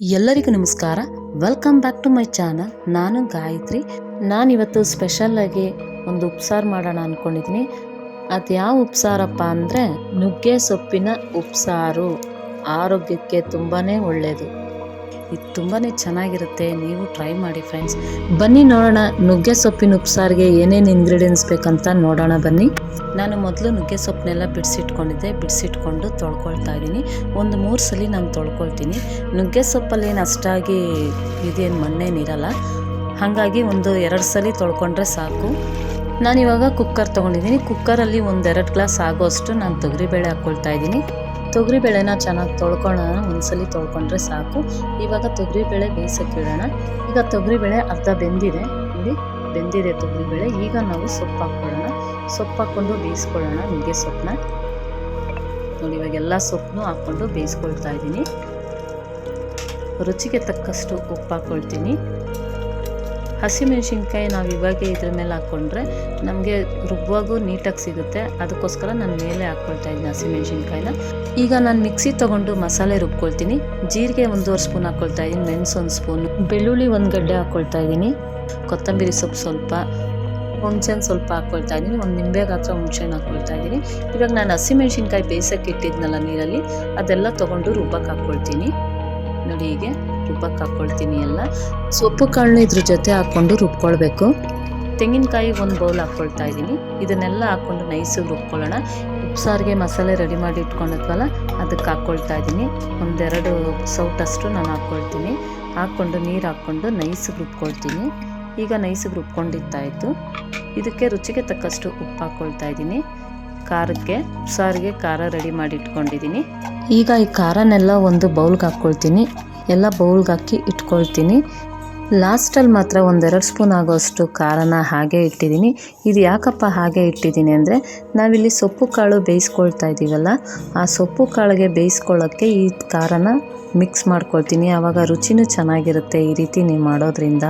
ಎಲ್ಲರಿಗೂ ನಮಸ್ಕಾರ. Welcome back to my channel ನಾನು ಗಾಯತ್ರಿ. ನಾನಿವತ್ತು ಸ್ಪೆಷಲ್ಲಾಗಿ ಒಂದು ಉಪ್ಸಾರು ಮಾಡೋಣ ಅಂದ್ಕೊಂಡಿದ್ದೀನಿ ಅದು ಯಾವ ಉಪ್ಸಾರಪ್ಪ ಅಂದರೆ ನುಗ್ಗೆ ಸೊಪ್ಪಿನ ಉಪ್ಸಾರು. ಆರೋಗ್ಯಕ್ಕೆ ತುಂಬಾ ಒಳ್ಳೆಯದು ಇದು ತುಂಬಾ ಚೆನ್ನಾಗಿರುತ್ತೆ. ನೀವು ಟ್ರೈ ಮಾಡಿ ಫ್ರೆಂಡ್ಸ್ ಬನ್ನಿ ನೋಡೋಣ ನುಗ್ಗೆ ಸೊಪ್ಪಿನ ಉಪ್ಸಾರಿಗೆ ಏನೇನು ಇಂಗ್ರೀಡಿಯೆಂಟ್ಸ್ ಬೇಕಂತ ನೋಡೋಣ ಬನ್ನಿ. ನಾನು ಮೊದಲು ನುಗ್ಗೆ ಸೊಪ್ಪನ್ನೆಲ್ಲ ಬಿಡಿಸಿಟ್ಕೊಂಡಿದ್ದೆ. ಬಿಡಿಸಿಟ್ಕೊಂಡು ತೊಳ್ಕೊಳ್ತಾ ಇದ್ದೀನಿ. ಒಂದು ಮೂರು ಸಲ ನಾನು ತೊಳ್ಕೊಳ್ತೀನಿ. ನುಗ್ಗೆ ಸೊಪ್ಪಲ್ಲಿ ಅಷ್ಟಾಗಿ ಇದೇನು ಮಣ್ಣೇನಿರಲ್ಲ ಹಾಗಾಗಿ ಒಂದು ಎರಡು ಸಲ ತೊಳ್ಕೊಂಡ್ರೆ ಸಾಕು. ನಾನಿವಾಗ ಕುಕ್ಕರ್ ತೊಗೊಂಡಿದ್ದೀನಿ. ಕುಕ್ಕರಲ್ಲಿ ಒಂದೆರಡು ಗ್ಲಾಸ್ ಆಗೋಷ್ಟು ನಾನು ತೊಗರಿಬೇಳೆ ಹಾಕ್ಕೊಳ್ತಾ ಇದ್ದೀನಿ. ತೊಗರಿಬೇಳೆನ ಚೆನ್ನಾಗಿ ತೊಳ್ಕೊಳ್ಳೋಣ ಒಂದ್ಸಲಿ ತೊಳ್ಕೊಂಡ್ರೆ ಸಾಕು. ಇವಾಗ ತೊಗರಿಬೇಳೆ ಬೇಯಿಸೋಕೆ ಇಡೋಣ ಈಗ ತೊಗರಿಬೇಳೆ ಅರ್ಧ ಬೆಂದಿದೆ. ನೋಡಿ, ಬೆಂದಿದೆ ತೊಗರಿಬೇಳೆ ಈಗ ನಾವು ಸೊಪ್ಪು ಹಾಕ್ಕೊಳ್ಳೋಣ. ಸೊಪ್ಪು ಹಾಕ್ಕೊಂಡು ಬೇಯಿಸ್ಕೊಳ್ಳೋಣ ನುಗ್ಗೆ ಸೊಪ್ಪನ್ನ. ನೋಡಿ, ಇವಾಗ ಎಲ್ಲ ಸೊಪ್ಪನ್ನು ಹಾಕ್ಕೊಂಡು ಬೇಯಿಸ್ಕೊಳ್ತಾ ಇದ್ದೀನಿ. ರುಚಿಗೆ ತಕ್ಕಷ್ಟು ಉಪ್ಪು ಹಾಕ್ಕೊಳ್ತೀನಿ. ಹಸಿಮೆಣ್ಸಿನ್ಕಾಯಿ ನಾವು ಇವಾಗೆ ಇದ್ರ ಮೇಲೆ ಹಾಕ್ಕೊಂಡ್ರೆ ನಮಗೆ ರುಬ್ಬುವಾಗೂ ನೀಟಾಗಿ ಸಿಗುತ್ತೆ. ಅದಕ್ಕೋಸ್ಕರ ನಾನು ಮೇಲೆ ಹಾಕ್ಕೊಳ್ತಾ ಇದ್ದೀನಿ ಹಸಿಮೆಣ್ಸಿನ್ಕಾಯಿನ ಈಗ ನಾನು ಮಿಕ್ಸಿ ತೊಗೊಂಡು ಮಸಾಲೆ ರುಬ್ಕೊಳ್ತೀನಿ. ಜೀರಿಗೆ ಒಂದೂವರೆ ಸ್ಪೂನ್ ಹಾಕ್ಕೊಳ್ತಾ ಇದ್ದೀನಿ, ಮೆಣಸು ಒಂದು ಸ್ಪೂನ್. ಬೆಳ್ಳುಳ್ಳಿ ಒಂದು ಗಡ್ಡೆ ಹಾಕ್ಕೊಳ್ತಾ ಇದ್ದೀನಿ. ಕೊತ್ತಂಬರಿ ಸೊಪ್ಪು ಸ್ವಲ್ಪ ಹುಣ್ಸೆನ್ ಸ್ವಲ್ಪ ಹಾಕ್ಕೊಳ್ತಾ ಇದ್ದೀನಿ. ಒಂದು ನಿಂಬೆ ಗಾತ್ರ ಹುಣ್ಸೆಹಣ್ಣು ಹಾಕ್ಕೊಳ್ತಾ ಇದ್ದೀನಿ. ಇವಾಗ ನಾನು ಹಸಿಮೆಣ್ಸಿನ್ಕಾಯಿ ಬೇಯಿಸೋಕೆ ಇಟ್ಟಿದ್ನಲ್ಲ ನೀರಲ್ಲಿ, ಅದೆಲ್ಲ ತೊಗೊಂಡು ರುಬ್ಬಕ್ಕೆ ಹಾಕ್ಕೊಳ್ತೀನಿ ನೋಡಿ ಹೀಗೆ ರುಬ್ಬಕ್ಕೆ ಹಾಕ್ಕೊಳ್ತೀನಿ ಎಲ್ಲ. ಸೊಪ್ಪು ಕಾಳನ್ನ ಇದ್ರ ಜೊತೆ ಹಾಕ್ಕೊಂಡು ರುಬ್ಕೊಳ್ಬೇಕು. ತೆಂಗಿನಕಾಯಿ ಒಂದು ಬೌಲ್ ಹಾಕ್ಕೊಳ್ತಾ ಇದ್ದೀನಿ. ಇದನ್ನೆಲ್ಲ ಹಾಕ್ಕೊಂಡು ನೈಸಿಗೆ ರುಬ್ಕೊಳ್ಳೋಣ. ಉಪ್ಸಾರಿಗೆ ಮಸಾಲೆ ರೆಡಿ ಮಾಡಿ ಇಟ್ಕೊಂಡಿದ್ವಲ್ಲ, ಅದಕ್ಕೆ ಹಾಕ್ಕೊಳ್ತಾ ಇದ್ದೀನಿ. ಒಂದೆರಡು ಸೌಟಷ್ಟು ನಾನು ಹಾಕ್ಕೊಳ್ತೀನಿ ಹಾಕ್ಕೊಂಡು ನೀರು ಹಾಕ್ಕೊಂಡು ನೈಸಿಗೆ ರುಬ್ಕೊಳ್ತೀನಿ. ಈಗ ನೈಸಿಗೆ ರುಬ್ಕೊಂಡಿತ್ತಾಯಿತು ಇದಕ್ಕೆ ರುಚಿಗೆ ತಕ್ಕಷ್ಟು ಉಪ್ಪು ಹಾಕ್ಕೊಳ್ತಾ ಇದ್ದೀನಿ. ಖಾರಕ್ಕೆ ಸಾರಿಗೆ ಖಾರ ರೆಡಿ ಮಾಡಿ ಇಟ್ಕೊಂಡಿದ್ದೀನಿ. ಈಗ ಈ ಖಾರನೆಲ್ಲ ಒಂದು ಬೌಲ್ಗೆ ಹಾಕ್ಕೊಳ್ತೀನಿ. ಎಲ್ಲ ಬೌಲ್ಗೆ ಹಾಕಿ ಇಟ್ಕೊಳ್ತೀನಿ. ಲಾಸ್ಟಲ್ಲಿ ಮಾತ್ರ ಒಂದೆರಡು ಸ್ಪೂನ್ ಆಗೋಷ್ಟು ಖಾರನ ಹಾಗೆ ಇಟ್ಟಿದ್ದೀನಿ. ಇದು ಯಾಕಪ್ಪ ಹಾಗೆ ಇಟ್ಟಿದ್ದೀನಿ ಅಂದರೆ ನಾವಿಲ್ಲಿ ಸೊಪ್ಪು ಕಾಳು ಬೇಯಿಸ್ಕೊಳ್ತಾ ಇದ್ದೀವಲ್ಲ, ಆ ಸೊಪ್ಪು ಕಾಳಿಗೆ ಬೇಯಿಸ್ಕೊಳ್ಳೋಕ್ಕೆ ಈ ಖಾರನ ಮಿಕ್ಸ್ ಮಾಡ್ಕೊಳ್ತೀನಿ. ಆವಾಗ ರುಚಿನೂ ಚೆನ್ನಾಗಿರುತ್ತೆ ಈ ರೀತಿ ನೀವು ಮಾಡೋದ್ರಿಂದ.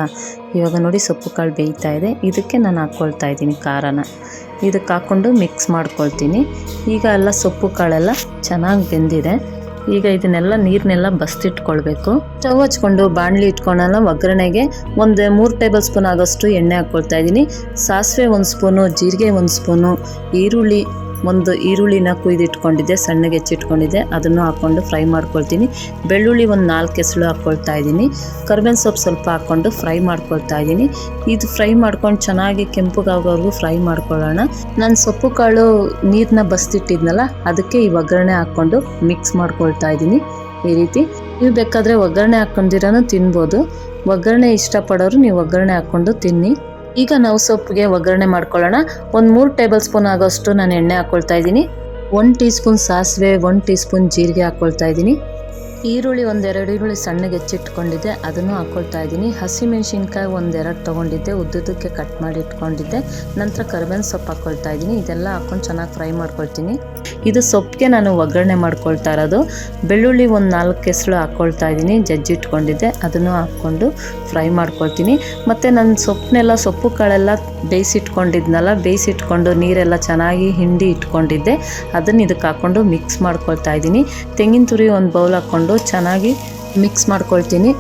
ಇವಾಗ ನೋಡಿ ಸೊಪ್ಪು ಕಾಳು ಬೇಯ್ತಾ ಇದೆ. ಇದಕ್ಕೆ ನಾನು ಹಾಕ್ಕೊಳ್ತಾ ಇದ್ದೀನಿ ಖಾರನ. ಇದಕ್ಕೆ ಹಾಕ್ಕೊಂಡು ಮಿಕ್ಸ್ ಮಾಡ್ಕೊಳ್ತೀನಿ. ಈಗ ಎಲ್ಲ ಸೊಪ್ಪು ಕಾಳೆಲ್ಲ ಚೆನ್ನಾಗಿ ಬೆಂದಿದೆ. ಈಗ ಇದನ್ನೆಲ್ಲ ನೀರನ್ನೆಲ್ಲ ಬಸ್ತಿಟ್ಕೊಳ್ಬೇಕು. ಸ್ಟವ್ ಹಚ್ಕೊಂಡು ಬಾಣಲಿ ಇಟ್ಕೊಳ್ಳೋಣ ಒಗ್ಗರಣೆಗೆ ಒಂದು ಮೂರು ಟೇಬಲ್ ಸ್ಪೂನ್ ಆಗೋಷ್ಟು ಎಣ್ಣೆ ಹಾಕ್ಕೊಳ್ತಾ ಇದ್ದೀನಿ. ಸಾಸಿವೆ ಒಂದು ಸ್ಪೂನು, ಜೀರಿಗೆ ಒಂದು ಸ್ಪೂನು, ಈರುಳ್ಳಿ ಒಂದು ಈರುಳ್ಳಿನ ಕುಯ್ದಿಟ್ಕೊಂಡಿದ್ದೆ, ಸಣ್ಣಗೆ ಹೆಚ್ಚಿಟ್ಕೊಂಡಿದ್ದೆ. ಅದನ್ನು ಹಾಕ್ಕೊಂಡು ಫ್ರೈ ಮಾಡ್ಕೊಳ್ತೀನಿ. ಬೆಳ್ಳುಳ್ಳಿ ಒಂದು ನಾಲ್ಕು ಹೆಸಳು ಹಾಕ್ಕೊಳ್ತಾ ಇದ್ದೀನಿ. ಕರ್ಬೇವಿನ ಸೊಪ್ಪು ಸ್ವಲ್ಪ ಹಾಕ್ಕೊಂಡು ಫ್ರೈ ಮಾಡ್ಕೊಳ್ತಾ ಇದ್ದೀನಿ. ಇದು ಫ್ರೈ ಮಾಡ್ಕೊಂಡು ಚೆನ್ನಾಗಿ ಕೆಂಪುಗಾಗೋವರೆಗೂ ಫ್ರೈ ಮಾಡ್ಕೊಳ್ಳೋಣ. ನಾನು ಸೊಪ್ಪು ಕಾಳು ನೀರನ್ನ ಬಸ್ತಿಟ್ಟಿದ್ನಲ್ಲ, ಅದಕ್ಕೆ ಈ ಒಗ್ಗರಣೆ ಹಾಕ್ಕೊಂಡು ಮಿಕ್ಸ್ ಮಾಡ್ಕೊಳ್ತಾ ಇದ್ದೀನಿ ಈ ರೀತಿ. ನೀವು ಬೇಕಾದರೆ ಒಗ್ಗರಣೆ ಹಾಕ್ಕೊಂಡಿರೋನು ತಿನ್ಬೋದು. ಒಗ್ಗರಣೆ ಇಷ್ಟಪಡೋರು ನೀವು ಒಗ್ಗರಣೆ ಹಾಕ್ಕೊಂಡು ತಿನ್ನಿ. ಈಗ ನಾವು ಸೊಪ್ಪಿಗೆ ಒಗ್ಗರಣೆ ಮಾಡ್ಕೊಳ್ಳೋಣ. ಒಂದು ಮೂರು ಟೇಬಲ್ ಸ್ಪೂನ್ ಆಗೋಷ್ಟು ನಾನು ಎಣ್ಣೆ ಹಾಕ್ಕೊಳ್ತಾ ಇದ್ದೀನಿ. ಒನ್ ಟೀ ಸ್ಪೂನ್ ಸಾಸಿವೆ ಒನ್ ಟೀ ಸ್ಪೂನ್ ಜೀರಿಗೆ ಹಾಕ್ಕೊಳ್ತಾ ಇದ್ದೀನಿ. ಈರುಳ್ಳಿ ಒಂದೆರಡು ಈರುಳ್ಳಿ ಸಣ್ಣಗೆ ಹೆಚ್ಚಿಟ್ಕೊಂಡಿದ್ದೆ, ಅದನ್ನು ಹಾಕ್ಕೊಳ್ತಾ ಇದ್ದೀನಿ. ಹಸಿಮೆಣ್ಸಿನ್ಕಾಯಿ ಒಂದೆರಡು ತೊಗೊಂಡಿದ್ದೆ ಉದ್ದುದಕ್ಕೆ ಕಟ್ ಮಾಡಿ ಇಟ್ಕೊಂಡಿದ್ದೆ. ನಂತರ ಕರ್ಬೇವಿನ ಸೊಪ್ಪು ಹಾಕ್ಕೊಳ್ತಾ ಇದ್ದೀನಿ. ಇದೆಲ್ಲ ಹಾಕ್ಕೊಂಡು ಚೆನ್ನಾಗಿ ಫ್ರೈ ಮಾಡ್ಕೊಳ್ತೀನಿ. ಇದು ಸೊಪ್ಪಿಗೆ ನಾನು ಒಗ್ಗರಣೆ ಮಾಡ್ಕೊಳ್ತಾ ಇರೋದು. ಬೆಳ್ಳುಳ್ಳಿ ಒಂದು ನಾಲ್ಕು ಕೆಸಳು ಹಾಕ್ಕೊಳ್ತಾ ಇದ್ದೀನಿ. ಜಜ್ಜಿಟ್ಕೊಂಡಿದ್ದೆ, ಅದನ್ನು ಹಾಕ್ಕೊಂಡು ಫ್ರೈ ಮಾಡ್ಕೊಳ್ತೀನಿ. ಮತ್ತು ನನ್ನ ಸೊಪ್ಪನ್ನೆಲ್ಲ ಸೊಪ್ಪು ಕಾಳೆಲ್ಲ ಬೇಯಿಸಿಟ್ಕೊಂಡಿದ್ನಲ್ಲ, ಬೇಯಿಸಿಟ್ಕೊಂಡು ನೀರೆಲ್ಲ ಚೆನ್ನಾಗಿ ಹಿಂಡಿ ಇಟ್ಕೊಂಡಿದ್ದೆ, ಅದನ್ನು ಇದಕ್ಕೆ ಹಾಕ್ಕೊಂಡು ಮಿಕ್ಸ್ ಮಾಡ್ಕೊಳ್ತಾ ಇದ್ದೀನಿ. ತೆಂಗಿನ ತುರಿ ಒಂದು ಬೌಲ್ ಹಾಕ್ಕೊಂಡು ಚೆನ್ನಾಗಿ ಮಿಕ್ಸ್ ಮಾಡ್ಕೊಳ್ತೀನಿ.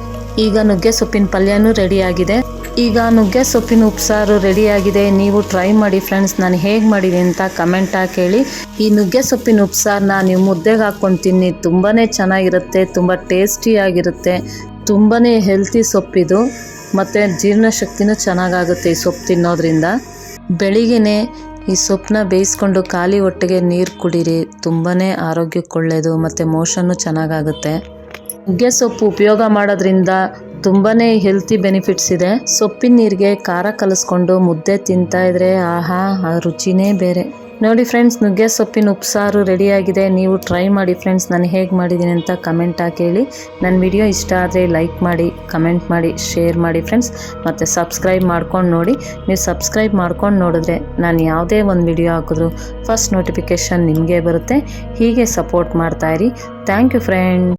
ಈಗ ನುಗ್ಗೆ ಸೊಪ್ಪಿನ ಪಲ್ಯನೂ ರೆಡಿಯಾಗಿದೆ ಈಗ ನುಗ್ಗೆ ಸೊಪ್ಪಿನ ಉಪ್ಸಾರು ರೆಡಿಯಾಗಿದೆ ನೀವು ಟ್ರೈ ಮಾಡಿ ಫ್ರೆಂಡ್ಸ್ ನಾನು ಹೇಗೆ ಮಾಡಿದೆ ಅಂತ ಕಮೆಂಟ್ ಹಾಕಿ ಹೇಳಿ. ಈ ನುಗ್ಗೆ ಸೊಪ್ಪಿನ ಉಪ್ಸಾರನ್ನ ನೀವು ಮುದ್ದೆಗೆ ಹಾಕ್ಕೊಂಡು ತಿನ್ನಿ ತುಂಬಾ ಚೆನ್ನಾಗಿರುತ್ತೆ ತುಂಬ ಟೇಸ್ಟಿಯಾಗಿರುತ್ತೆ ತುಂಬಾ ಹೆಲ್ತಿ ಸೊಪ್ಪಿದು ಮತ್ತು ಜೀರ್ಣಶಕ್ತಿನೂ ಚೆನ್ನಾಗಾಗುತ್ತೆ ಈ ಸೊಪ್ಪು ತಿನ್ನೋದ್ರಿಂದ. ಬೆಳಿಗ್ಗೆನೆ ಈ ಸೊಪ್ಪನ್ನ ಬೇಯಿಸ್ಕೊಂಡು ಖಾಲಿ ಹೊಟ್ಟೆಗೆ ನೀರು ಕುಡೀರಿ. ತುಂಬಾ ಆರೋಗ್ಯಕ್ಕೆ ಒಳ್ಳೆಯದು ಮತ್ತು ಮೋಷನ್ನು ಚೆನ್ನಾಗಾಗುತ್ತೆ. ನುಗ್ಗೆ ಸೊಪ್ಪು ಉಪಯೋಗ ಮಾಡೋದ್ರಿಂದ ತುಂಬಾ ಹೆಲ್ತಿ ಬೆನಿಫಿಟ್ಸ್ ಇದೆ. ಸೊಪ್ಪಿನ ನೀರಿಗೆ ಖಾರ ಕಲಿಸ್ಕೊಂಡು ಮುದ್ದೆ ತಿಂತಾ ಇದ್ರೆ ಆಹಾ, ಆ ರುಚಿನೇ ಬೇರೆ. ನೋಡಿ ಫ್ರೆಂಡ್ಸ್ ನುಗ್ಗೆ ಸೊಪ್ಪಿನ ಉಪ್ಸಾರು ರೆಡಿಯಾಗಿದೆ. ನೀವು ಟ್ರೈ ಮಾಡಿ ಫ್ರೆಂಡ್ಸ್ ನಾನು ಹೇಗೆ ಮಾಡಿದ್ದೀನಿ ಅಂತ ಕಮೆಂಟ್ ಹಾಕಿ ಹೇಳಿ. ನನ್ನ ವಿಡಿಯೋ ಇಷ್ಟ ಆದರೆ ಲೈಕ್ ಮಾಡಿ ಕಮೆಂಟ್ ಮಾಡಿ ಶೇರ್ ಮಾಡಿ ಫ್ರೆಂಡ್ಸ್ ಮತ್ತು ಸಬ್ಸ್ಕ್ರೈಬ್ ಮಾಡ್ಕೊಂಡು ನೋಡಿ. ನೀವು ಸಬ್ಸ್ಕ್ರೈಬ್ ಮಾಡ್ಕೊಂಡು ನೋಡಿದ್ರೆ ನಾನು ಯಾವುದೇ ಒಂದು ವಿಡಿಯೋ ಹಾಕಿದ್ರು ಫಸ್ಟ್ ನೋಟಿಫಿಕೇಷನ್ ನಿಮಗೆ ಬರುತ್ತೆ. ಹೀಗೆ ಸಪೋರ್ಟ್ ಮಾಡ್ತಾಯಿರಿ ಥ್ಯಾಂಕ್ ಯು ಫ್ರೆಂಡ್